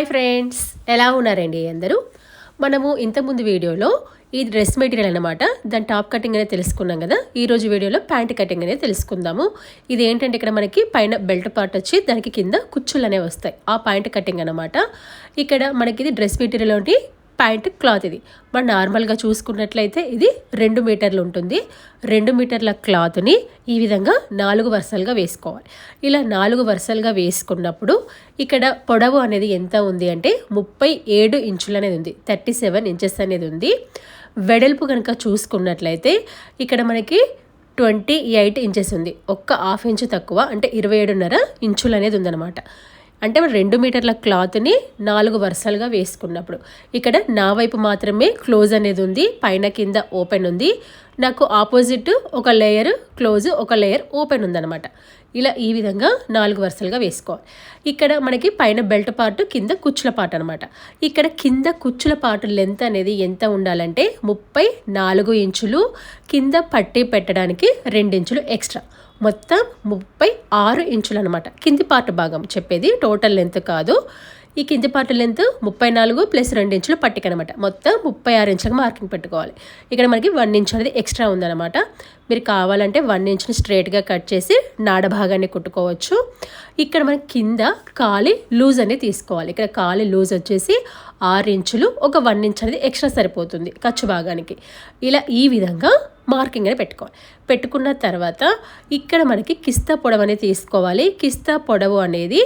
Hi friends ఎలా ఉన్నారండి అందరూ? మనము ఇంతకుముందు వీడియోలో ఈ డ్రెస్ మెటీరియల్ అనమాట దాని టాప్ కటింగ్ అనేది తెలుసుకున్నాం కదా ఈ రోజు వీడియోలో ప్యాంట్ కటింగ్ అనేది తెలుసుకుందాము. ఇది ఏంటంటే ఇక్కడ మనకి పైన బెల్ట్ పార్ట్ వచ్చి దానికి కింద కుచ్చులు అనేవి వస్తాయి ఆ ప్యాంట్ కటింగ్ అనమాట ఇక్కడ మనకి ఇది డ్రెస్ మెటీరియల్ ప్యాంట్ క్లాత్ ఇది. మనం నార్మల్గా చూసుకున్నట్లయితే ఇది రెండు మీటర్లు ఉంటుంది. రెండు మీటర్ల క్లాత్ని ఈ విధంగా నాలుగు వరుసలుగా వేసుకోవాలి. ఇలా నాలుగు వరుసలుగా వేసుకున్నప్పుడు ఇక్కడ పొడవు అనేది ఎంత ఉంది అంటే ముప్పై ఏడు ఇంచులు అనేది ఉంది. థర్టీ సెవెన్ ఇంచెస్ అనేది ఉంది. వెడల్పు కనుక చూసుకున్నట్లయితే ఇక్కడ మనకి ట్వంటీ ఎయిట్ ఇంచెస్ ఉంది. ఒక్క హాఫ్ ఇంచు తక్కువ అంటే ఇరవై ఏడున్నర ఇంచులు అనేది ఉందన్నమాట. అంటే మనం రెండు మీటర్ల క్లాత్ని నాలుగు వరుసలుగా వేసుకున్నప్పుడు. ఇక్కడ నా వైపు మాత్రమే క్లోజ్ అనేది ఉంది పైన కింద ఓపెన్ ఉంది. నాకు ఆపోజిట్ ఒక లేయర్ క్లోజ్ ఒక లేయర్ ఓపెన్ ఉందన్నమాట. ఇలా ఈ విధంగా నాలుగు వరుసలుగా వేసుకోవాలి. ఇక్కడ మనకి పైన బెల్ట్ పార్ట్ కింద కుచ్చుల పార్ట్ అనమాట ఇక్కడ కింద కుచ్చుల పార్ట్ లెంత్ అనేది ఎంత ఉండాలంటే ముప్పై నాలుగు ఇంచులు కింద పట్టి పెట్టడానికి రెండించులు ఎక్స్ట్రా. మొత్తం ముప్పై ఆరు ఇంచులు అనమాట కింది పార్ట్ భాగం చెప్పేది టోటల్ లెంత్ కాదు. ఈ కింది పార్ట్ లెంత్ ముప్పై నాలుగు ప్లస్ రెండు ఇంచులు పట్టిక అనమాట మొత్తం ముప్పై ఆరు ఇంచులకు మార్కింగ్ పెట్టుకోవాలి. ఇక్కడ మనకి వన్ ఇంచ్ అనేది ఎక్స్ట్రా ఉందన్నమాట మీరు కావాలంటే వన్ ఇంచ్ని స్ట్రైట్గా కట్ చేసి నాడ భాగాన్ని కుట్టుకోవచ్చు. ఇక్కడ మనకి కింద కాలి లూజ్ అనేది తీసుకోవాలి. ఇక్కడ కాలి లూజ్ వచ్చేసి ఆరు ఇంచులు ఒక వన్ ఇంచ్ అనేది ఎక్స్ట్రా సరిపోతుంది ఖర్చు భాగానికి. ఇలా ఈ విధంగా మార్కింగ్ అనేది పెట్టుకోవాలి. పెట్టుకున్న తర్వాత ఇక్కడ మనకి కిస్తా పొడవు అనేది తీసుకోవాలి. కిస్తా పొడవు అనేది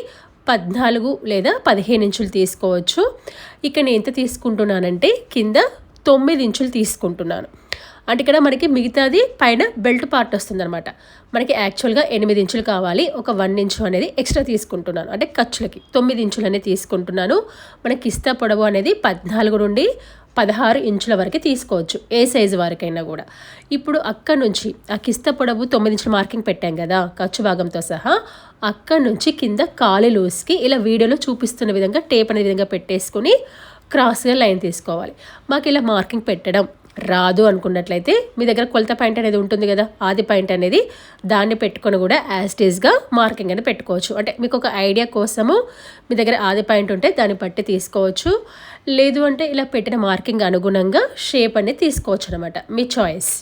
పద్నాలుగు లేదా పదిహేను ఇంచులు తీసుకోవచ్చు. ఇక్కడ నేను ఎంత తీసుకుంటున్నానంటే కింద తొమ్మిది ఇంచులు తీసుకుంటున్నాను. అంటే ఇక్కడ మనకి మిగతాది పైన బెల్ట్ పార్ట్ వస్తుందన్నమాట. మనకి యాక్చువల్గా ఎనిమిది ఇంచులు కావాలి. ఒక వన్ ఇంచు అనేది ఎక్స్ట్రా తీసుకుంటున్నాను. అంటే ఖర్చులకి తొమ్మిది ఇంచులు అనేది తీసుకుంటున్నాను. మనకి ఇస్తా పొడవు అనేది పద్నాలుగు నుండి పదహారు ఇంచుల వరకు తీసుకోవచ్చు. ఏ సైజు వరకైనా కూడా. ఇప్పుడు అక్కడ నుంచి ఆ కిస్త పొడవు తొమ్మిది ఇంచుల మార్కింగ్ పెట్టాం కదా ఖర్చు భాగంతో సహా. అక్కడ నుంచి కింద కాలి లూస్కి ఇలా వీడియోలో చూపిస్తున్న విధంగా టేప్ అనే విధంగా పెట్టేసుకొని క్రాస్గా లైన్ తీసుకోవాలి. మాకు ఇలా మార్కింగ్ పెట్టడం రాదు అనుకున్నట్లయితే మీ దగ్గర కొలత పాయింట్ అనేది ఉంటుంది కదా ఆది పాయింట్ అనేది దాన్ని పెట్టుకొని కూడా యాజ్టీజ్గా మార్కింగ్ అనేది పెట్టుకోవచ్చు. అంటే మీకు ఒక ఐడియా కోసము మీ దగ్గర ఆది పాయింట్ ఉంటే దాన్ని బట్టి తీసుకోవచ్చు. లేదు అంటే ఇలా పెట్టిన మార్కింగ్ అనుగుణంగా షేప్ అనేది తీసుకోవచ్చు అనమాట మీ చాయిస్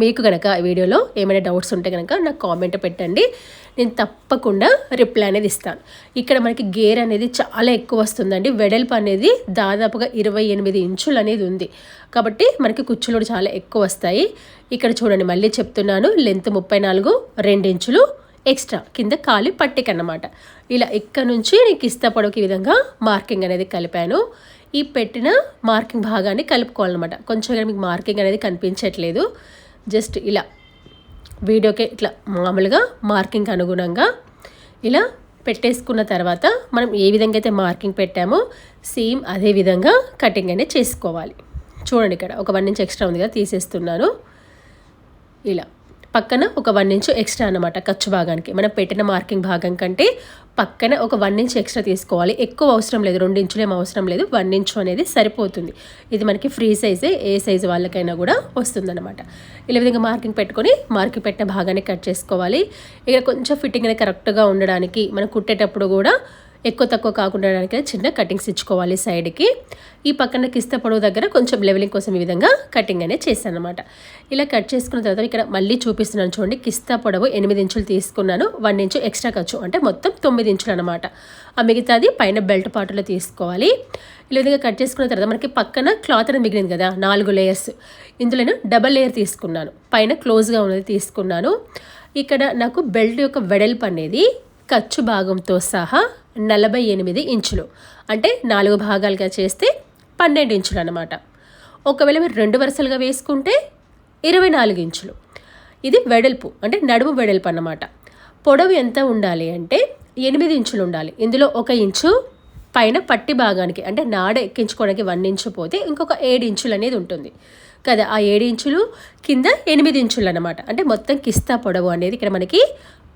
మీకు కనుక వీడియోలో ఏమైనా డౌట్స్ ఉంటే కనుక నాకు కామెంట్ పెట్టండి. నేను తప్పకుండా రిప్లై అనేది ఇస్తాను. ఇక్కడ మనకి గేర్ అనేది చాలా ఎక్కువ వస్తుందండి. వెడల్పు అనేది దాదాపుగా ఇరవై ఎనిమిది ఇంచులు అనేది ఉంది. కాబట్టి మనకి కుచ్చులు చాలా ఎక్కువ వస్తాయి. ఇక్కడ చూడండి మళ్ళీ చెప్తున్నాను. లెంత్ ముప్పై నాలుగు రెండు ఇంచులు ఎక్స్ట్రా కింద కాలి పట్టిక అన్నమాట. ఇలా ఇక్కడ నుంచి నీకు ఇస్తా విధంగా మార్కింగ్ అనేది కలిపాను. ఈ పెట్టిన మార్కింగ్ భాగాన్ని కలుపుకోవాలన్నమాట. కొంచెం మీకు మార్కింగ్ అనేది కనిపించట్లేదు. జస్ట్ ఇలా వీడియోకి ఇట్లా మామూలుగా మార్కింగ్ అనుగుణంగా ఇలా పెట్టేసుకున్న తర్వాత మనం ఏ విధంగా అయితే మార్కింగ్ పెట్టామో సేమ్ అదే విధంగా కటింగ్ అనేది చేసుకోవాలి. చూడండి ఇక్కడ ఒక వన్ ఇంచ్ ఎక్స్ట్రా ఉంది కదా తీసేస్తున్నాను. ఇలా. పక్కన ఒక వన్ ఇంచ్ ఎక్స్ట్రా అనమాట ఖర్చు భాగానికి. మనం పెట్టిన మార్కింగ్ భాగం కంటే పక్కన ఒక వన్ ఇంచ్ ఎక్స్ట్రా తీసుకోవాలి. ఎక్కువ అవసరం లేదు. రెండు ఇంచులేం అవసరం లేదు. వన్ ఇంచు అనేది సరిపోతుంది. ఇది మనకి ఫ్రీ సైజే ఏ సైజు వాళ్ళకైనా కూడా వస్తుందన్నమాట. ఇలా విధంగా మార్కింగ్ పెట్టుకొని మార్కింగ్ పెట్టిన భాగాన్ని కట్ చేసుకోవాలి. ఇక కొంచెం ఫిట్టింగ్ అనేది కరెక్ట్గా ఉండడానికి మనం కుట్టేటప్పుడు కూడా ఎక్కువ తక్కువ కాకుండా చిన్న కటింగ్స్ ఇచ్చుకోవాలి సైడ్కి. ఈ పక్కన కిస్త పొడవు దగ్గర కొంచెం లెవెలింగ్ కోసం ఈ విధంగా కటింగ్ అనేది చేశాను అనమాట ఇలా కట్ చేసుకున్న తర్వాత ఇక్కడ మళ్ళీ చూపిస్తున్నాను చూడండి కిస్తా పొడవు ఎనిమిది ఇంచులు తీసుకున్నాను వన్ ఇంచు ఎక్స్ట్రా ఖర్చు అంటే మొత్తం తొమ్మిది ఇంచులు అనమాట ఆ మిగతాది పైన బెల్ట్ పాటులో తీసుకోవాలి. ఇలా విధంగా కట్ చేసుకున్న తర్వాత మనకి పక్కన క్లాత్ అనేది మిగిలింది కదా నాలుగు లేయర్స్. ఇందులో నేను డబల్ లేయర్ తీసుకున్నాను. పైన క్లోజ్గా ఉన్నది తీసుకున్నాను. ఇక్కడ నాకు బెల్ట్ యొక్క వెడల్పు అనేది ఖర్చు భాగంతో సహా నలభై ఎనిమిది ఇంచులు. అంటే నాలుగు భాగాలుగా చేస్తే పన్నెండు ఇంచులు అనమాట ఒకవేళ మీరు రెండు వరుసలుగా వేసుకుంటే ఇరవై నాలుగు ఇంచులు. ఇది వెడల్పు అంటే నడుము వెడల్పు అన్నమాట. పొడవు ఎంత ఉండాలి అంటే ఎనిమిది ఇంచులు ఉండాలి. ఇందులో ఒక ఇంచు పైన పట్టి భాగానికి అంటే నాడ ఎక్కించుకోవడానికి వన్ ఇంచు పోతే ఇంకొక ఏడు ఇంచులు అనేది ఉంటుంది. కదా ఆ ఏడు ఇంచులు కింద ఎనిమిది ఇంచులు అనమాట అంటే మొత్తం కిస్తా పొడవు అనేది ఇక్కడ మనకి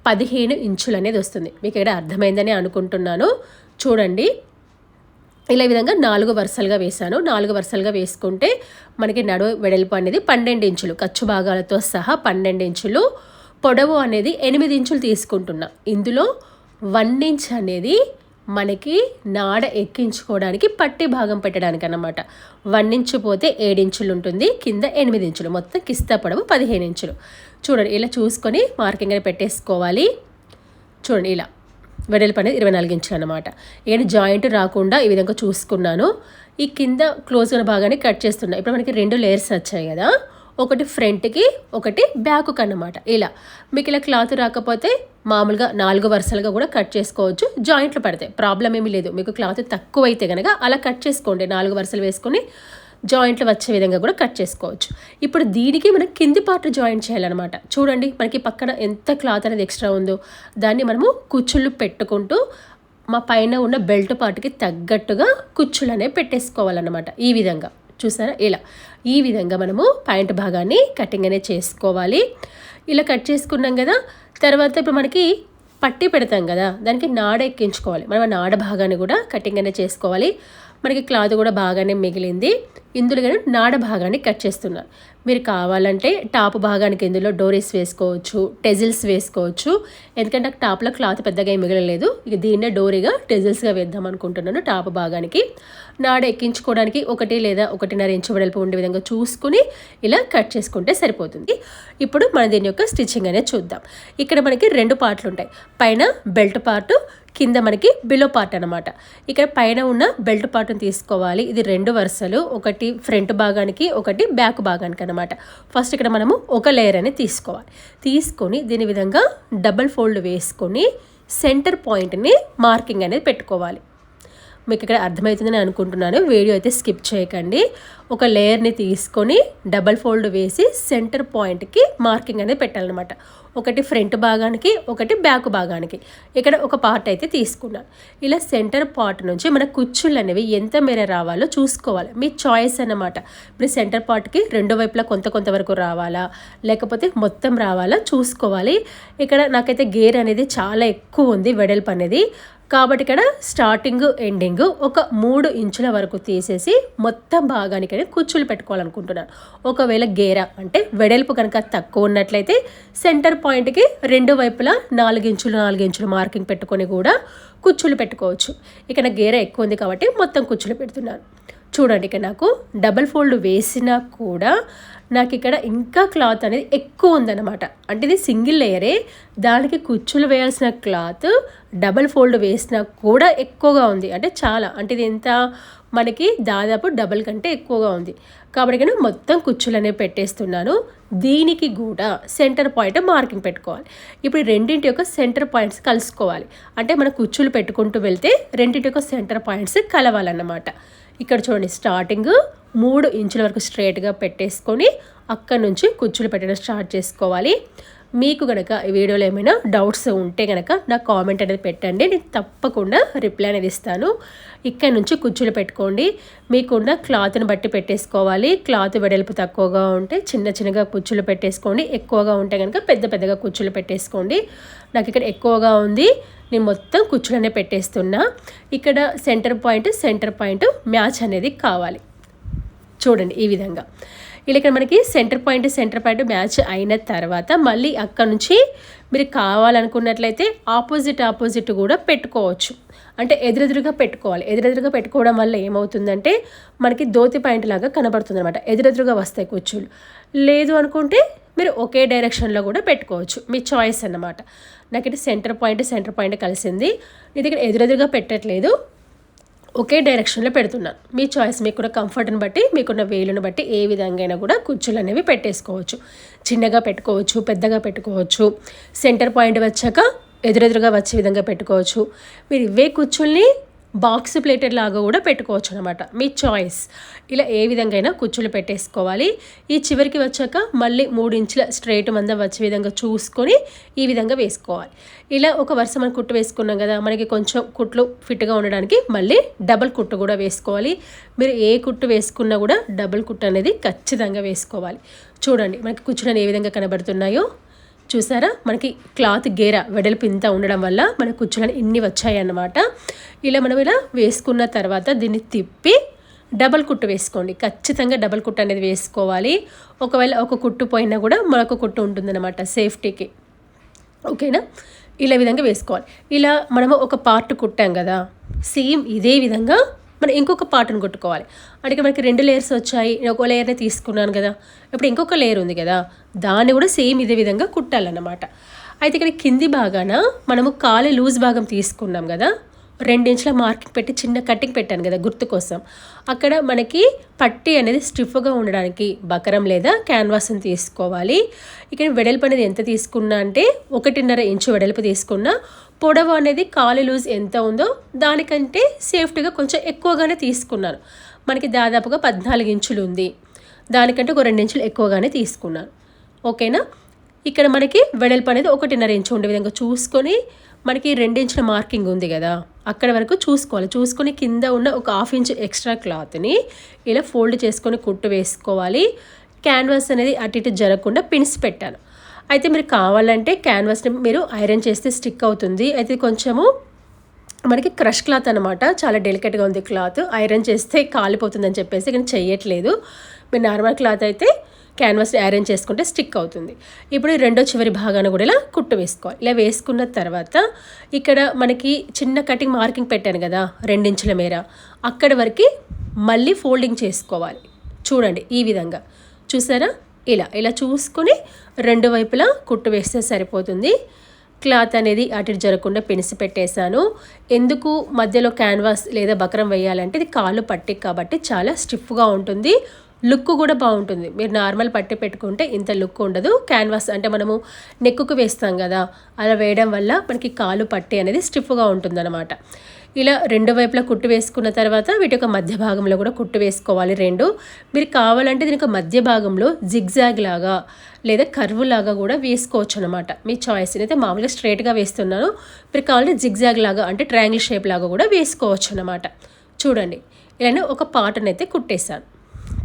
పదిహేను ఇంచులు అనేది వస్తుంది. మీకు ఇక్కడ అర్థమైందని అనుకుంటున్నాను. చూడండి. ఇలా విధంగా నాలుగు వరుసలుగా వేశాను. నాలుగు వరుసలుగా వేసుకుంటే మనకి నడు వెడల్పు అనేది పన్నెండు ఇంచులు ఖర్చు భాగాలతో సహా పన్నెండు ఇంచులు. పొడవు అనేది ఎనిమిది ఇంచులు తీసుకుంటున్నా. ఇందులో వన్ ఇంచ్ అనేది మనకి నాడ ఎక్కించుకోవడానికి పట్టి భాగం పెట్టడానికి అన్నమాట వన్ ఇంచు పోతే ఏడించులు ఉంటుంది కింద ఎనిమిది ఇంచులు మొత్తం కిస్తా పొడవు పదిహేను ఇంచులు చూడండి ఇలా చూసుకొని మార్కింగ్ అని పెట్టేసుకోవాలి. చూడండి ఇలా. వెడల్పు అనేది ఇరవై నాలుగు ఇంచులు అనమాట ఏదైనా జాయింట్ రాకుండా ఈ విధంగా చూసుకున్నాను. ఈ కింద క్లోజ్ ఉన్న భాగాన్ని కట్ చేస్తున్నా. ఇప్పుడు మనకి రెండు లేయర్స్ వచ్చాయి కదా. ఒకటి ఫ్రంట్కి ఒకటి బ్యాక్కి అన్నమాట ఇలా. మీకు ఇలా క్లాత్ రాకపోతే మామూలుగా నాలుగు వరుసలుగా కూడా కట్ చేసుకోవచ్చు. జాయింట్లు పడతాయి. ప్రాబ్లం ఏమీ లేదు. మీకు క్లాత్ తక్కువ అయితే కనుక అలా కట్ చేసుకోండి. నాలుగు వరుసలు వేసుకొని జాయింట్లు వచ్చే విధంగా కూడా కట్ చేసుకోవచ్చు. ఇప్పుడు దీనికి మనం కింది పార్ట్ జాయింట్ చేయాలన్నమాట. చూడండి మనకి పక్కన ఎంత క్లాత్ అనేది ఎక్స్ట్రా ఉందో. దాన్ని మనము కుచ్చుళ్ళు పెట్టుకుంటూ మా పైన ఉన్న బెల్ట్ పార్ట్కి తగ్గట్టుగా కుచ్చులు అనేవి పెట్టేసుకోవాలన్నమాట. ఈ విధంగా. చూసారా? ఇలా. ఈ విధంగా మనము పాయింట్ భాగాన్ని కటింగ్ అనేది చేసుకోవాలి. ఇలా కట్ చేసుకున్నాం కదా తర్వాత ఇప్పుడు మనకి పట్టి పెడతాం కదా దానికి నాడ ఎక్కించుకోవాలి. మనం ఆ నాడ భాగాన్ని కూడా కటింగ్ అనేది చేసుకోవాలి. మనకి క్లాత్ కూడా బాగానే మిగిలింది. ఇందులో కానీ నాడ భాగాన్ని కట్ చేస్తున్నాను మీరు కావాలంటే టాప్ భాగానికి ఇందులో డోరీస్ వేసుకోవచ్చు టెజిల్స్ వేసుకోవచ్చు. ఎందుకంటే నాకు టాప్లో క్లాత్ పెద్దగా ఏం మిగలలేదు. ఇక దీన్నే డోరీగా టెజిల్స్గా వేద్దాం అనుకుంటున్నాను టాప్ భాగానికి. నాడ ఎక్కించుకోవడానికి ఒకటి లేదా ఒకటిన్నర ఇంచు వెడల్పు ఉండే విధంగా చూసుకుని ఇలా కట్ చేసుకుంటే సరిపోతుంది. ఇప్పుడు మన దీని యొక్క స్టిచ్చింగ్ అనేది చూద్దాం. ఇక్కడ మనకి రెండు పార్ట్లు ఉంటాయి. పైన బెల్ట్ పార్ట్ కింద మనకి బిలో పార్ట్ అనమాట ఇక్కడ పైన ఉన్న బెల్ట్ పార్ట్ని తీసుకోవాలి. ఇది రెండు వరుసలు. ఒకటి ఫ్రంట్ భాగానికి ఒకటి బ్యాక్ భాగానికి అనమాట ఫస్ట్ ఇక్కడ మనము ఒక లేయర్ అనేది తీసుకోవాలి. తీసుకొని దీని విధంగా డబల్ ఫోల్డ్ వేసుకొని సెంటర్ పాయింట్ని మార్కింగ్ అనేది పెట్టుకోవాలి. మీకు ఇక్కడ అర్థమవుతుందని అనుకుంటున్నాను. వీడియో అయితే స్కిప్ చేయకండి. ఒక లేయర్ని తీసుకొని డబల్ ఫోల్డ్ వేసి సెంటర్ పాయింట్కి మార్కింగ్ అనేది పెట్టాలన్నమాట. ఒకటి ఫ్రంట్ భాగానికి ఒకటి బ్యాక్ భాగానికి. ఇక్కడ ఒక పార్ట్ అయితే తీసుకున్నాను ఇలా సెంటర్ పార్ట్ నుంచి మన కుచ్చులు అనేవి ఎంత మేర రావాలో చూసుకోవాలి. మీ చాయిస్ అన్నమాట. మీరు సెంటర్ పార్ట్కి రెండు వైపులా కొంత కొంత వరకు రావాలా? లేకపోతే మొత్తం రావాలా? చూసుకోవాలి. ఇక్కడ నాకైతే గేర్ అనేది చాలా ఎక్కువ ఉంది వెడల్పు అనేది. కాబట్టి ఇక్కడ స్టార్టింగ్ ఎండింగ్ ఒక మూడు ఇంచుల వరకు తీసేసి మొత్తం భాగానికి కుచ్చులు పెట్టుకోవాలనుకుంటున్నాను ఒకవేళ గేర అంటే వెడల్పు కనుక తక్కువ ఉన్నట్లయితే సెంటర్ పాయింట్కి రెండు వైపులా నాలుగు ఇంచులు నాలుగు ఇంచులు మార్కింగ్ పెట్టుకొని కూడా కుచ్చులు పెట్టుకోవచ్చు. ఇక్కడ గేర ఎక్కువ ఉంది కాబట్టి మొత్తం కుచ్చులు పెడుతున్నాను చూడండి ఇక నాకు డబల్ ఫోల్డ్ వేసినా కూడా నాకు ఇక్కడ ఇంకా క్లాత్ అనేది ఎక్కువ ఉందన్నమాట. అంటే ఇది సింగిల్ లేయరే దానికి కుచ్చులు వేయాల్సిన క్లాత్ డబల్ ఫోల్డ్ వేసినా కూడా ఎక్కువగా ఉంది. అంటే చాలా అంటే ఇది ఎంత? మనకి దాదాపు డబల్ కంటే ఎక్కువగా ఉంది. కాబట్టి నేను మొత్తం కుచ్చులనే అనేవి పెట్టేస్తున్నాను. దీనికి కూడా సెంటర్ పాయింట్ మార్కింగ్ పెట్టుకోవాలి. ఇప్పుడు రెండింటి యొక్క సెంటర్ పాయింట్స్ కలుసుకోవాలి. అంటే మన కుచ్చులు పెట్టుకుంటూ వెళ్తే రెండింటి యొక్క సెంటర్ పాయింట్స్ కలవాలన్నమాట. ఇక్కడ చూడండి స్టార్టింగ్ మూడు ఇంచుల వరకు స్ట్రైట్గా పెట్టేసుకొని అక్కడ నుంచి కుచ్చులు పెట్టడం స్టార్ట్ చేసుకోవాలి. మీకు కనుక ఈ వీడియోలో ఏమైనా డౌట్స్ ఉంటే కనుక నాకు కామెంట్ అనేది పెట్టండి. నేను తప్పకుండా రిప్లై అనేది ఇస్తాను. ఇక్కడ నుంచి కుచ్చులు పెట్టుకోండి. మీకున్న క్లాత్ని బట్టి పెట్టేసుకోవాలి. క్లాత్ వెడల్పు తక్కువగా ఉంటే చిన్న చిన్నగా కుచ్చులు పెట్టేసుకోండి. ఎక్కువగా ఉంటే కనుక పెద్ద పెద్దగా కుచ్చులు పెట్టేసుకోండి. నాకు ఇక్కడ ఎక్కువగా ఉంది. నేను మొత్తం కుచ్చులనే పెట్టేస్తున్నా. ఇక్కడ centre point centre point match అనేది కావాలి. చూడండి ఈ విధంగా. ఇలా ఇక్కడ మనకి centre point centre point match అయిన తర్వాత మళ్ళీ అక్కడ నుంచి మీరు కావాలనుకున్నట్లయితే ఆపోజిట్ ఆపోజిట్ కూడా పెట్టుకోవచ్చు. అంటే ఎదురెదురుగా పెట్టుకోవాలి. ఎదురెదురుగా పెట్టుకోవడం వల్ల ఏమవుతుందంటే మనకి దోతి పాయింట్ లాగా కనబడుతుంది అనమాట ఎదురెదురుగా వస్తాయి కుచ్చులు. లేదు అనుకుంటే మీరు ఒకే డైరెక్షన్లో కూడా పెట్టుకోవచ్చు. మీ చాయిస్ అన్నమాట. నాకు ఇది సెంటర్ పాయింట్ సెంటర్ పాయింట్ కలిసింది. ఇది ఇక్కడ ఎదురెదురుగా పెట్టట్లేదు. ఒకే డైరెక్షన్లో పెడుతున్నాను. మీ చాయిస్ మీకు కూడా కంఫర్ట్ని బట్టి మీకున్న వేలును బట్టి ఏ విధంగా అయినా కూడా కుర్చీలు అనేవి పెట్టేసుకోవచ్చు. చిన్నగా పెట్టుకోవచ్చు పెద్దగా పెట్టుకోవచ్చు. సెంటర్ పాయింట్ వచ్చాక ఎదురెదురుగా వచ్చే విధంగా పెట్టుకోవచ్చు. మీరు ఇవే కుచ్చుల్ని బాక్స్ ప్లేటెడ్ లాగా కూడా పెట్టుకోవచ్చు అనమాట మీ చాయిస్. ఇలా ఏ విధంగా అయినా కుచ్చులు పెట్టేసుకోవాలి. ఈ చివరికి వచ్చాక మళ్ళీ మూడు ఇంచుల స్ట్రైట్ మందం వచ్చే విధంగా చూసుకొని ఈ విధంగా వేసుకోవాలి. ఇలా ఒక వరుస మనం కుట్టు వేసుకున్నాం కదా మనకి కొంచెం కుట్లు ఫిట్గా ఉండడానికి మళ్ళీ డబల్ కుట్టు కూడా వేసుకోవాలి. మీరు ఏ కుట్టు వేసుకున్నా కూడా డబుల్ కుట్టు అనేది ఖచ్చితంగా వేసుకోవాలి. చూడండి మనకి కుచ్చులు ఏ విధంగా కనబడుతున్నాయో. చూసారా? మనకి క్లాత్ గేర వెడల్పు ఇంత ఉండడం వల్ల మన కుచ్చులను ఇన్ని వచ్చాయన్నమాట ఇలా మనం ఇలా వేసుకున్న తర్వాత దీన్ని తిప్పి డబల్ కుట్టు వేసుకోండి. ఖచ్చితంగా డబల్ కుట్టు అనేది వేసుకోవాలి. ఒకవేళ ఒక కుట్టు పోయినా కూడా మరొక కుట్టు ఉంటుందన్నమాట సేఫ్టీకి. ఓకేనా? ఇలా విధంగా వేసుకోవాలి. ఇలా మనము ఒక పార్ట్ కుట్టాం కదా. సేమ్ ఇదే విధంగా మనం ఇంకొక పార్ట్ని కుట్టుకోవాలి. అంటే మనకి రెండు లేయర్స్ వచ్చాయి. నేను ఒక లేయర్ని తీసుకున్నాను కదా. ఇప్పుడు ఇంకొక లేయర్ ఉంది కదా. దాన్ని కూడా సేమ్ ఇదే విధంగా కుట్టాలన్నమాట. అయితే ఇక్కడ కింది భాగాన మనము కాలు లూజ్ భాగం తీసుకున్నాం కదా. రెండించుల మార్కింగ్ పెట్టి చిన్న కటింగ్ పెట్టాను కదా గుర్తు కోసం. అక్కడ మనకి పట్టి అనేది స్టిఫ్గా ఉండడానికి బకరం లేదా క్యాన్వాస్ని తీసుకోవాలి. ఇక్కడ వెడల్పు అనేది ఎంత తీసుకున్నా అంటే ఒకటిన్నర ఇంచు వెడల్పు తీసుకున్నా పొడవు అనేది కాలు లూజ్ ఎంత ఉందో దానికంటే సేఫ్టీగా కొంచెం ఎక్కువగానే తీసుకున్నాను. మనకి దాదాపుగా పద్నాలుగు ఇంచులు ఉంది. దానికంటే ఒక రెండు ఇంచులు ఎక్కువగానే తీసుకున్నాను ఓకేనా? ఇక్కడ మనకి వెడల్పు అనేది ఒకటిన్నర ఇంచు ఉండే విధంగా చూసుకొని మనకి రెండించిన మార్కింగ్ ఉంది కదా అక్కడ వరకు చూసుకోవాలి. చూసుకొని కింద ఉన్న ఒక హాఫ్ ఇంచ్ ఎక్స్ట్రా క్లాత్ని ఇలా ఫోల్డ్ చేసుకొని కుట్టు వేసుకోవాలి. క్యాన్వాస్ అనేది అటు ఇటు జరగకుండా పిన్స్ పెట్టాను. అయితే మీరు కావాలంటే క్యాన్వాస్ని మీరు ఐరన్ చేస్తే స్టిక్ అవుతుంది. అయితే కొంచెము మనకి క్రష్ క్లాత్ అనమాట చాలా డెలికేట్గా ఉంది క్లాత్. ఐరన్ చేస్తే కాలిపోతుందని చెప్పేసి కానీ చెయ్యట్లేదు. మీరు నార్మల్ క్లాత్ అయితే క్యాన్వాస్ అరేంజ్ చేసుకుంటే స్టిక్ అవుతుంది. ఇప్పుడు రెండో చివరి భాగాన కూడా ఇలా కుట్టు వేసుకోవాలి. ఇలా వేసుకున్న తర్వాత ఇక్కడ మనకి చిన్న కటింగ్ మార్కింగ్ పెట్టాను కదా రెండించుల మేర. అక్కడి వరకు మళ్ళీ ఫోల్డింగ్ చేసుకోవాలి. చూడండి ఈ విధంగా. చూసారా? ఇలా ఇలా చూసుకుని రెండు వైపులా కుట్టు వేస్తే సరిపోతుంది. క్లాత్ అనేది అటు జరగకుండా పెనిసి పెట్టేశాను. ఎందుకు మధ్యలో క్యాన్వాస్ లేదా బకరం వేయాలంటే ఇది కాళ్ళు పట్టి కాబట్టి చాలా స్టిఫ్గా ఉంటుంది. లుక్ కూడా బాగుంటుంది. మీరు నార్మల్ పట్టి పెట్టుకుంటే ఇంత లుక్ ఉండదు. క్యాన్వాస్ అంటే మనము నెక్కుకు వేస్తాం కదా అలా వేయడం వల్ల మనకి కాలు పట్టి అనేది స్టిఫ్గా ఉంటుందన్నమాట. ఇలా రెండు వైపులా కుట్టు వేసుకున్న తర్వాత వీటి యొక్క మధ్య భాగంలో కూడా కుట్టు వేసుకోవాలి రెండు. మీరు కావాలంటే దీని మధ్య భాగంలో జిగ్జాగ్ లాగా లేదా కర్వ్ లాగా కూడా వేసుకోవచ్చు అనమాట మీ చాయిస్ అయితే మామూలుగా స్ట్రైట్గా వేస్తున్నాను. మీరు కావాలంటే జిగ్జాగ్ లాగా అంటే ట్రయాంగిల్ షేప్ లాగా కూడా వేసుకోవచ్చు అనమాట చూడండి ఇలానే ఒక పాటనైతే కుట్టేశాను.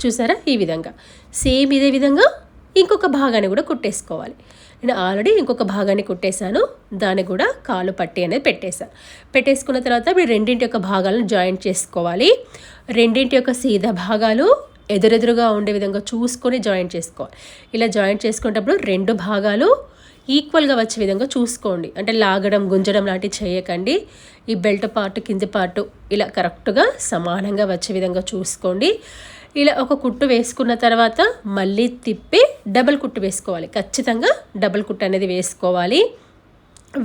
చూసారా? ఈ విధంగా. సేమ్ ఇదే విధంగా ఇంకొక భాగాన్ని కూడా కుట్టేసుకోవాలి. నేను ఆల్రెడీ ఇంకొక భాగాన్ని కుట్టేశాను. దాన్ని కూడా కాలు పట్టి అనేది పెట్టేశాను పెట్టేసుకున్న తర్వాత మీరు రెండింటి యొక్క భాగాలను జాయింట్ చేసుకోవాలి. రెండింటి యొక్క సీదా భాగాలు ఎదురెదురుగా ఉండే విధంగా చూసుకొని జాయింట్ చేసుకోవాలి. ఇలా జాయింట్ చేసుకునేటప్పుడు రెండు భాగాలు ఈక్వల్గా వచ్చే విధంగా చూసుకోండి. అంటే లాగడం గుంజడం లాంటివి చేయకండి. ఈ బెల్ట్ పార్ట్ కింది పార్ట్ ఇలా కరెక్ట్గా సమానంగా వచ్చే విధంగా చూసుకోండి. ఇలా ఒక కుట్టు వేసుకున్న తర్వాత మళ్ళీ తిప్పి డబల్ కుట్టు వేసుకోవాలి. ఖచ్చితంగా డబల్ కుట్టు అనేది వేసుకోవాలి.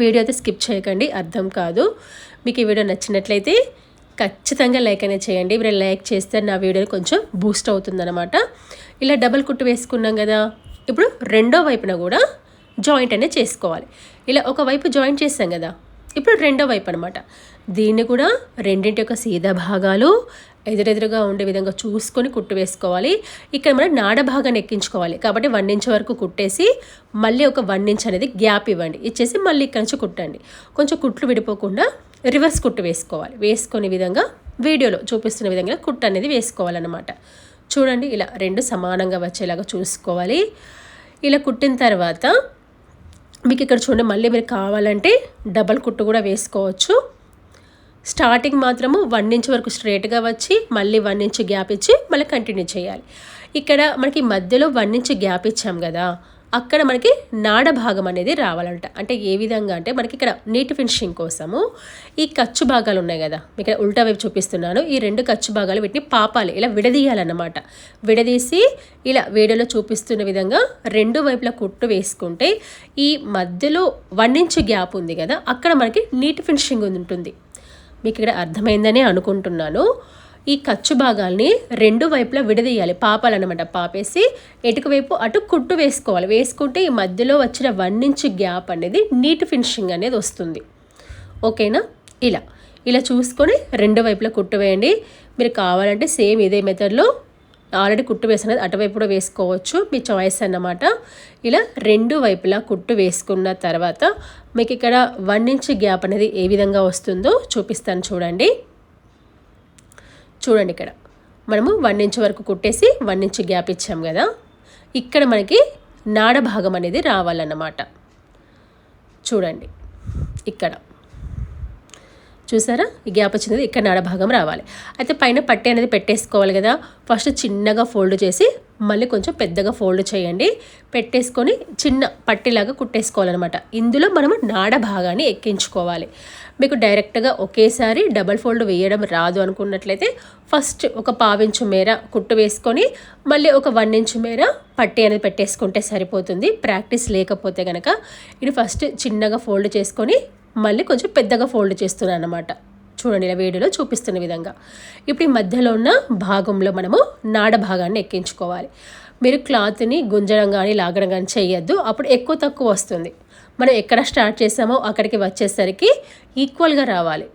వీడియో అయితే స్కిప్ చేయకండి అర్థం కాదు. మీకు ఈ వీడియో నచ్చినట్లయితే ఖచ్చితంగా లైక్ అనేది చేయండి. మీరు లైక్ చేస్తే నా వీడియో కొంచెం బూస్ట్ అవుతుందన్నమాట. ఇలా డబల్ కుట్టు వేసుకున్నాం కదా ఇప్పుడు రెండో వైపున కూడా జాయింట్ అనేది చేసుకోవాలి. ఇలా ఒక వైపు జాయింట్ చేస్తాం కదా ఇప్పుడు రెండో వైపు అనమాట దీన్ని కూడా రెండింటి యొక్క సీదా భాగాలు ఎదురెదురుగా ఉండే విధంగా చూసుకొని కుట్టు వేసుకోవాలి. ఇక్కడ మనం నాడ భాగాన్ని ఎక్కించుకోవాలి. కాబట్టి వన్ ఇంచ్ వరకు కుట్టేసి మళ్ళీ ఒక వన్ ఇంచ్ అనేది గ్యాప్ ఇవ్వండి. ఇచ్చేసి మళ్ళీ ఇక్కడ నుంచి కుట్టండి. కొంచెం కుట్లు విడిపోకుండా రివర్స్ కుట్టు వేసుకోవాలి. వేసుకునే విధంగా వీడియోలో చూపిస్తున్న విధంగా కుట్టు అనేది వేసుకోవాలన్నమాట. చూడండి ఇలా రెండు సమానంగా వచ్చేలాగా చూసుకోవాలి. ఇలా కుట్టిన తర్వాత మీకు ఇక్కడ చూడండి మళ్ళీ మీరు కావాలంటే డబల్ కుట్టు కూడా వేసుకోవచ్చు. స్టార్టింగ్ మాత్రము వన్ ఇంచ్ వరకు స్ట్రేట్గా వచ్చి మళ్ళీ వన్ ఇంచ్ గ్యాప్ ఇచ్చి మళ్ళీ కంటిన్యూ చేయాలి. ఇక్కడ మనకి మధ్యలో వన్ ఇంచ్ గ్యాప్ ఇచ్చాం కదా అక్కడ మనకి నాడ భాగం అనేది రావాలంట. అంటే ఏ విధంగా అంటే మనకి ఇక్కడ నీట్ ఫినిషింగ్ కోసము ఈ ఖర్చు భాగాలు ఉన్నాయి కదా. మీకు ఉల్టా వైపు చూపిస్తున్నాను. ఈ రెండు ఖర్చు భాగాలు వీటిని పాపాలి ఇలా విడదీయాలన్నమాట. విడదీసి ఇలా వీడియోలో చూపిస్తున్న విధంగా రెండు వైపులా కుట్టు వేసుకుంటే ఈ మధ్యలో వన్ ఇంచ్ గ్యాప్ ఉంది కదా. అక్కడ మనకి నీట్ ఫినిషింగ్ ఉంటుంది. మీకు ఇక్కడ అర్థమైందని అనుకుంటున్నాను. ఈ ఖర్చు భాగాల్ని రెండు వైపులా విడదీయాలి. పాపాలన్నమాట పాపేసి ఎటుకవైపు అటు కుట్టు వేసుకోవాలి. వేసుకుంటే ఈ మధ్యలో వచ్చిన వన్ ఇంచ్ గ్యాప్ అనేది నీట్ ఫినిషింగ్ అనేది వస్తుంది. ఓకేనా? ఇలా. ఇలా చూసుకొని రెండు వైపులా కుట్టు వేయండి. మీరు కావాలంటే సేమ్ ఇదే మెథడ్లో ఆల్రెడీ కుట్టు వేసినది అటువైపు కూడా వేసుకోవచ్చు. మీ చాయిస్ అన్నమాట. ఇలా రెండు వైపులా కుట్టు వేసుకున్న తర్వాత మీకు ఇక్కడ వన్ ఇంచ్ గ్యాప్ అనేది ఏ విధంగా వస్తుందో చూపిస్తాను చూడండి. చూడండి ఇక్కడ. మనము వన్ ఇంచ్ వరకు కుట్టేసి వన్ ఇంచ్ గ్యాప్ ఇచ్చాం కదా. ఇక్కడ మనకి నాడ భాగం అనేది రావాలన్నమాట. చూడండి. ఇక్కడ. చూసారా? ఈ గ్యాప్ వచ్చినది ఇక్కడ నాడ భాగం రావాలి. అయితే పైన పట్టే అనేది పెట్టేసుకోవాలి కదా. ఫస్ట్ చిన్నగా ఫోల్డ్ చేసి మళ్ళీ కొంచెం పెద్దగా ఫోల్డ్ చేయండి. పెట్టేసుకొని చిన్న పట్టిలాగా కుట్టేసుకోవాలన్నమాట. ఇందులో మనము నాడ భాగాన్ని ఎక్కించుకోవాలి. మీకు డైరెక్ట్గా ఒకేసారి డబల్ ఫోల్డ్ వేయడం రాదు అనుకున్నట్లయితే ఫస్ట్ ఒక పావించు మేర కుట్టు వేసుకొని మళ్ళీ ఒక వన్ ఇంచు మేర పట్టి అనేది పెట్టేసుకుంటే సరిపోతుంది. ప్రాక్టీస్ లేకపోతే కనుక ఇది ఫస్ట్ చిన్నగా ఫోల్డ్ చేసుకొని మళ్ళీ కొంచెం పెద్దగా ఫోల్డ్ చేస్తున్నాను అనమాట చూడండి ఇలా వీడియోలో చూపిస్తున్న విధంగా. ఇప్పుడు ఈ మధ్యలో ఉన్న భాగంలో మనము నాడ భాగాన్ని ఎక్కించుకోవాలి. మీరు క్లాత్ని గుంజడం కానీ లాగడం కానీ చేయొద్దు. అప్పుడు ఎక్కువ తక్కువ వస్తుంది. మనం ఎక్కడ స్టార్ట్ చేసామో అక్కడికి వచ్చేసరికి ఈక్వల్గా రావాలి.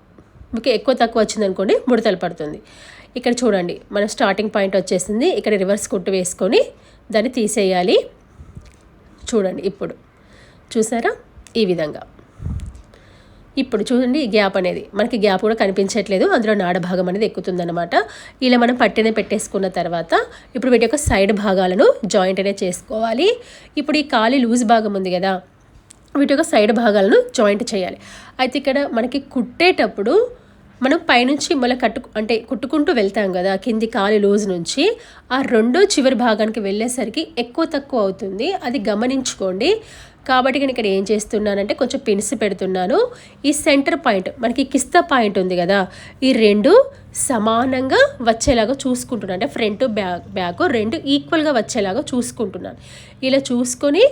మీకు ఎక్కువ తక్కువ వచ్చిందనుకోండి ముడతలు పడుతుంది. ఇక్కడ చూడండి మన స్టార్టింగ్ పాయింట్ వచ్చేసింది. ఇక్కడ రివర్స్ కుట్టు వేసుకొని దాన్ని తీసేయాలి. చూడండి ఇప్పుడు. చూసారా? ఈ విధంగా. ఇప్పుడు చూడండి గ్యాప్ అనేది. మనకి గ్యాప్ కూడా కనిపించట్లేదు. అందులో నాడ భాగం అనేది ఎక్కుతుందనమాట ఇలా మనం పట్టిన పెట్టేసుకున్న తర్వాత ఇప్పుడు వీటి యొక్క సైడ్ భాగాలను జాయింట్ అనేది చేసుకోవాలి. ఇప్పుడు ఈ కాలి లూజ్ భాగం ఉంది కదా వీటి యొక్క సైడ్ భాగాలను జాయింట్ చేయాలి. అయితే ఇక్కడ మనకి కుట్టేటప్పుడు మనం పైనుంచి మళ్ళీ కట్టు అంటే కుట్టుకుంటూ వెళ్తాం కదా కింది కాలి లూజ్ నుంచి ఆ రెండో చివరి భాగానికి వెళ్ళేసరికి ఎక్కువ తక్కువ అవుతుంది. అది గమనించుకోండి. కాబట్టి నేను ఇక్కడ ఏం చేస్తున్నానంటే కొంచెం పిన్స్ పెడుతున్నాను. ఈ సెంటర్ పాయింట్ మనకి కిస్తా పాయింట్ ఉంది కదా ఈ రెండు సమానంగా వచ్చేలాగా చూసుకుంటున్నాను. అంటే ఫ్రంట్ బ్యాక్ బ్యాక్ రెండు ఈక్వల్గా వచ్చేలాగా చూసుకుంటున్నాను. ఇలా చూసుకొని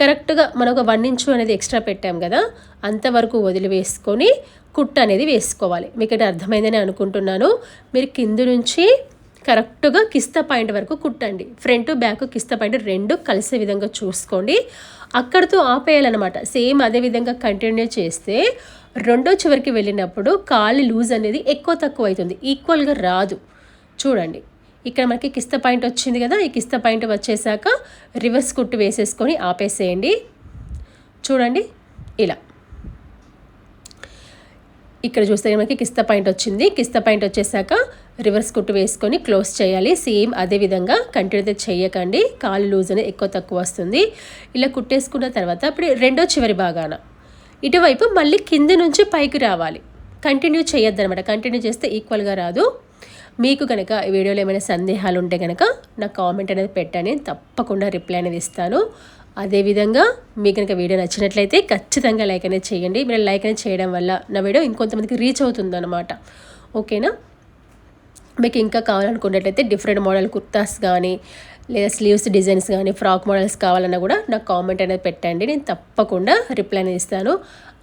కరెక్ట్గా మనం ఒక వన్ ఇంచు అనేది ఎక్స్ట్రా పెట్టాం కదా అంతవరకు వదిలివేసుకొని కుట్ట అనేది వేసుకోవాలి. మీకు ఇక్కడ అర్థమైందని అనుకుంటున్నాను. మీరు కింది నుంచి కరెక్ట్గా కిస్త పాయింట్ వరకు కుట్టండి. ఫ్రంట్ బ్యాక్ కిస్త పాయింట్ రెండు కలిసే విధంగా చూసుకోండి. అక్కడితో ఆపేయాలన్నమాట. సేమ్ అదే విధంగా కంటిన్యూ చేస్తే రెండో చివరికి వెళ్ళినప్పుడు కాలు లూజ్ అనేది ఎక్కువ తక్కువ అవుతుంది ఈక్వల్గా రాదు. చూడండి. ఇక్కడ మనకి కిస్త పాయింట్ వచ్చింది కదా ఈ కిస్త పాయింట్ వచ్చేసాక రివర్స్ కుట్టు వేసేసుకొని ఆపేసేయండి. చూడండి. ఇలా. ఇక్కడ చూస్తే మనకి కిస్త పాయింట్ వచ్చింది. కిస్త పాయింట్ వచ్చేసాక రివర్స్ కుట్టు వేసుకొని క్లోజ్ చేయాలి. సేమ్ అదే విధంగా కంటిన్యూ చేయకండి. కాలు లూజ్ అనేది ఎక్కువ తక్కువ వస్తుంది. ఇలా కుట్టేసుకున్న తర్వాత ఇప్పుడు రెండో చివరి భాగాన ఇటువైపు మళ్ళీ కింద నుంచి పైకి రావాలి. కంటిన్యూ చేయొద్దు అనమాట కంటిన్యూ చేస్తే ఈక్వల్గా రాదు. మీకు కనుక ఈ వీడియోలో ఏమైనా సందేహాలు ఉంటే కనుక నా కామెంట్ అనేది పెట్టని తప్పకుండా రిప్లై అనేది ఇస్తాను. అదేవిధంగా మీకు కనుక వీడియో నచ్చినట్లయితే ఖచ్చితంగా లైక్ అనేది చేయండి. మీరు లైక్ అనేది చేయడం వల్ల నా వీడియో ఇంకొంతమందికి రీచ్ అవుతుంది అనమాట ఓకేనా? మీకు ఇంకా కావాలనుకున్నట్లయితే డిఫరెంట్ మోడల్ కుర్తాస్ కానీ లేదా స్లీవ్స్ డిజైన్స్ కానీ ఫ్రాక్ మోడల్స్ కావాలన్నా కూడా నాకు కామెంట్ అనేది పెట్టండి. నేను తప్పకుండా రిప్లై అనేది ఇస్తాను.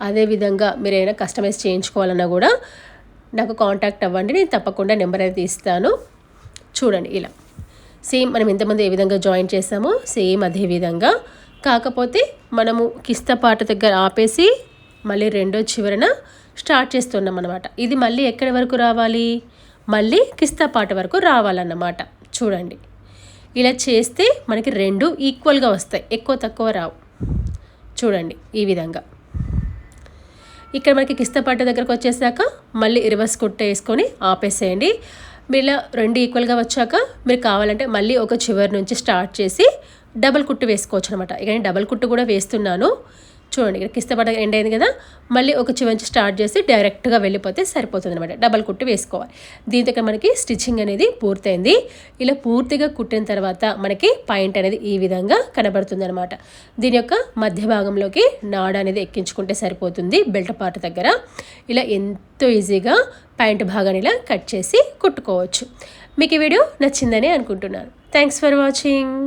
అదేవిధంగా మీరు ఏమైనా కస్టమైజ్ చేయించుకోవాలన్నా కూడా నాకు కాంటాక్ట్ అవ్వండి. నేను తప్పకుండా నెంబర్ అనేది ఇస్తాను. చూడండి ఇలా. సేమ్ మనం ఎంతమంది ఏ విధంగా జాయిన్ చేసామో సేమ్ అదే విధంగా కాకపోతే మనము కిస్త పాట దగ్గర ఆపేసి మళ్ళీ రెండో చివరన స్టార్ట్ చేస్తున్నాం అనమాట ఇది మళ్ళీ ఎక్కడి వరకు రావాలి? మళ్ళీ కిస్తా పాట వరకు రావాలన్నమాట. చూడండి. ఇలా చేస్తే మనకి రెండు ఈక్వల్గా వస్తాయి. ఎక్కువ తక్కువ రావు. చూడండి ఈ విధంగా. ఇక్కడ మనకి కిస్త పాట దగ్గరకు వచ్చేసాక మళ్ళీ రివర్స్ కుట్టేసుకొని ఆపేసేయండి. మీరు ఇలా రెండు ఈక్వల్గా వచ్చాక మీరు కావాలంటే మళ్ళీ ఒక చివరి నుంచి స్టార్ట్ చేసి డబల్ కుట్టు వేసుకోవచ్చు అనమాట ఇక నేను డబల్ కుట్టు కూడా వేస్తున్నాను. చూడండి ఇక్కడ కిస్తపడ ఎండ్ అయింది కదా. మళ్ళీ ఒక చివంచి స్టార్ట్ చేసి డైరెక్ట్గా వెళ్ళిపోతే సరిపోతుంది అనమాట డబల్ కుట్టు వేసుకోవాలి. దీంతో ఇక్కడ మనకి స్టిచ్చింగ్ అనేది పూర్తయింది. ఇలా పూర్తిగా కుట్టిన తర్వాత మనకి పాయింట్ అనేది ఈ విధంగా కనబడుతుంది అనమాట దీని యొక్క మధ్య భాగంలోకి నాడ అనేది ఎక్కించుకుంటే సరిపోతుంది బెల్ట్ పార్ట్ దగ్గర. ఇలా ఎంతో ఈజీగా పాయింట్ భాగాన్ని ఇలా కట్ చేసి కుట్టుకోవచ్చు. మీకు ఈ వీడియో నచ్చిందని అనుకుంటున్నాను. Thanks for watching